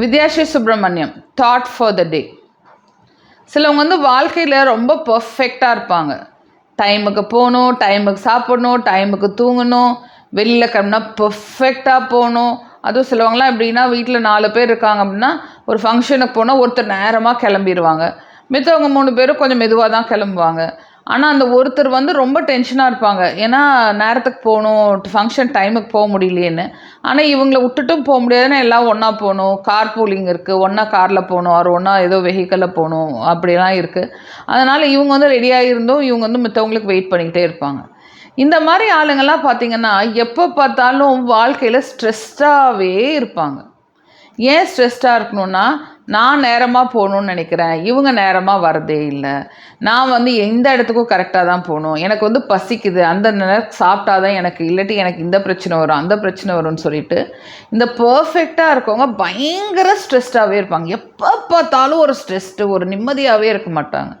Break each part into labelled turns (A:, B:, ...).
A: Vidyashree Subramaniam thought for the டே சிலவங்க வந்து வாழ்க்கையில் ரொம்ப பர்ஃபெக்டாக இருப்பாங்க. டைமுக்கு போகணும் டைமுக்கு சாப்பிடணும் டைமுக்கு தூங்கணும் வெளியில் கிளம்புனா பர்ஃபெக்டாக போகணும். அதுவும் சிலவங்களாம் எப்படின்னா வீட்டில் நாலு பேர் இருக்காங்க அப்படின்னா ஒரு ஃபங்க்ஷனுக்கு போனால் ஒருத்தர் நேரமாக கிளம்பிடுவாங்க மித்தவங்க மூணு பேரும் கொஞ்சம் மெதுவாக தான் கிளம்புவாங்க. ஆனால் அந்த ஒருத்தர் வந்து ரொம்ப டென்ஷனாக இருப்பாங்க. ஏன்னா நேரத்துக்கு போகணும் ஃபங்க்ஷன் டைமுக்கு போக முடியலையேன்னு. ஆனால் இவங்கள விட்டுட்டும் போக முடியாதுன்னா எல்லாம் ஒன்றா போகணும். கார் பூலிங் இருக்குது ஒன்றா காரில் போகணும். அவர் ஒன்றா ஏதோ வெஹிக்கலில் போகணும். அப்படிலாம் இருக்குது அதனால் இவங்க வந்து ரெடியாக இருந்தும் இவங்க வந்து மற்றவங்களுக்கு வெயிட் பண்ணிக்கிட்டே இருப்பாங்க. இந்த மாதிரி ஆளுங்கள்லாம் பார்த்தீங்கன்னா எப்போ பார்த்தாலும் வாழ்க்கையில் ஸ்ட்ரெஸ்டாகவே இருப்பாங்க. ஏன் ஸ்ட்ரெஸ்டாக இருக்கணும்னா நான் நேரமாக போகணுன்னு நினைக்கிறேன். இவங்க நேரமாக வரதே இல்லை. நான் வந்து எந்த இடத்துக்கும் கரெக்டாக தான் போகணும். எனக்கு வந்து பசிக்குது. அந்த நேரம் சாப்பிட்டா தான் எனக்கு இல்லாட்டி எனக்கு இந்த பிரச்சனை வரும் அந்த பிரச்சனை வரும்னு சொல்லிட்டு இந்த பர்ஃபெக்டாக இருக்கவங்க பயங்கர ஸ்ட்ரெஸ்டாகவே இருப்பாங்க. எப்போ பார்த்தாலும் ஒரு ஸ்ட்ரெஸ்ட்டு ஒரு நிம்மதியாகவே இருக்க மாட்டாங்க.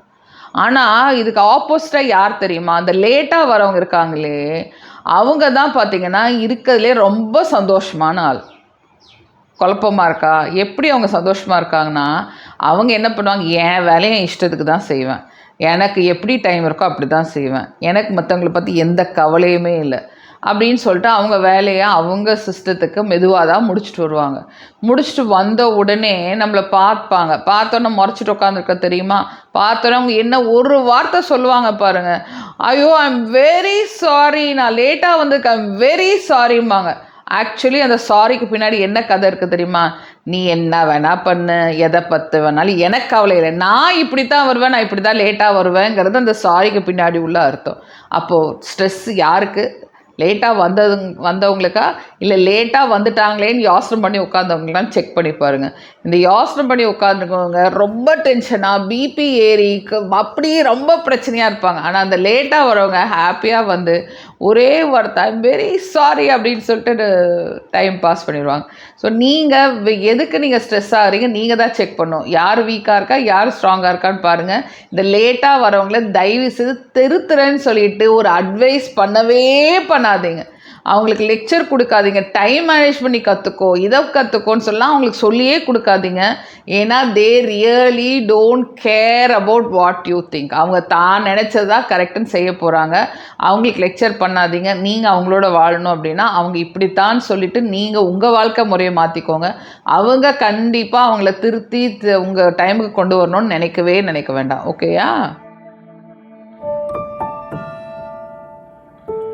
A: ஆனால் இதுக்கு ஆப்போசிட்டாக யார் தெரியுமா? அந்த லேட்டாக வரவங்க இருக்காங்களே அவங்க தான் பார்த்தீங்கன்னா இருக்கிறதுலே ரொம்ப சந்தோஷமான ஆள். குழப்பமாக இருக்கா? எப்படி அவங்க சந்தோஷமாக இருக்காங்கன்னா அவங்க என்ன பண்ணுவாங்க? என் வேலையை என் இஷ்டத்துக்கு தான் செய்வேன். எனக்கு எப்படி டைம் இருக்கோ அப்படி தான் செய்வேன். எனக்கு மற்றவங்கள பற்றி எந்த கவலையுமே இல்லை. அப்படின்னு சொல்லிட்டு அவங்க வேலையை அவங்க சிஸ்டத்துக்கு மெதுவாக தான் முடிச்சுட்டு வருவாங்க. முடிச்சுட்டு வந்த உடனே நம்மளை பார்ப்பாங்க. பார்த்தோன்னே முறைச்சிட்டு உட்காந்துருக்க தெரியுமா? பார்த்தோன்னே அவங்க என்ன ஒரு வார்த்தை சொல்லுவாங்க பாருங்கள் ஐயோ ஐ எம் வெரி சாரி நான் லேட்டாக வந்திருக்கேன். வெரி சாரிம்பாங்க ஆக்சுவலி அந்த சாரிக்கு பின்னாடி என்ன கதை இருக்குது தெரியுமா? நீ என்ன வேணா பண்ணு எதை பற்று வேணாலும் எனக்கு கவலை இல்லை. நான் இப்படி தான் வருவேன் நான் இப்படி தான் லேட்டாக வருவேங்கிறது அந்த சாரிக்கு பின்னாடி உள்ள அர்த்தம். அப்போது ஸ்ட்ரெஸ் யாருக்கு? லேட்டாக வந்தது வந்தவங்களுக்கா? இல்லை லேட்டாக வந்துட்டாங்களேன்னு யோசனை பண்ணி உட்காந்தவங்களாம் செக் பண்ணி பாருங்கள் இந்த யோசனை பண்ணி உட்காந்துருக்கவங்க ரொம்ப டென்ஷனாக பிபி ஏறி அப்படியே ரொம்ப பிரச்சனையாக இருப்பாங்க. ஆனால் அந்த லேட்டாக வரவங்க ஹாப்பியாக வந்து ஒரே வார்த்தை டைம் வெரி சாரி அப்படின்னு சொல்லிட்டு டைம் பாஸ் பண்ணிடுவாங்க. ஸோ நீங்கள் எதுக்கு நீங்கள் ஸ்ட்ரெஸ் ஆகிறீங்க நீங்கள் தான் செக் பண்ணணும். யார் வீக்காக இருக்கா? யார் ஸ்ட்ராங்காக இருக்கான்னு பாருங்கள் இந்த லேட்டாக வரவங்கள தயவு செய்து திருத்துறேன்னு சொல்லிட்டு ஒரு அட்வைஸ் பண்ணவே பண்ண பண்ணாதீங்க. அவங்களுக்கு லெக்சர் கொடுக்காதீங்க. டைம் மேனேஜ் பண்ணி கற்றுக்கோ இதை கற்றுக்கோன்னு சொல்லலாம் அவங்களுக்கு சொல்லியே கொடுக்காதீங்க. ஏன்னா they really don't care about what you think அவங்க தான் நினச்சதா கரெக்டுன்னு செய்ய போகிறாங்க அவங்களுக்கு லெக்சர் பண்ணாதீங்க. நீங்கள் அவங்களோட வாழணும் அப்படின்னா அவங்க இப்படித்தான் சொல்லிவிட்டு நீங்கள் உங்கள் வாழ்க்கை முறையை மாற்றிக்கோங்க அவங்க கண்டிப்பாக அவங்கள திருத்தி உங்கள் டைமுக்கு கொண்டு வரணும்னு நினைக்கவே நினைக்க வேண்டாம். ஓகேயா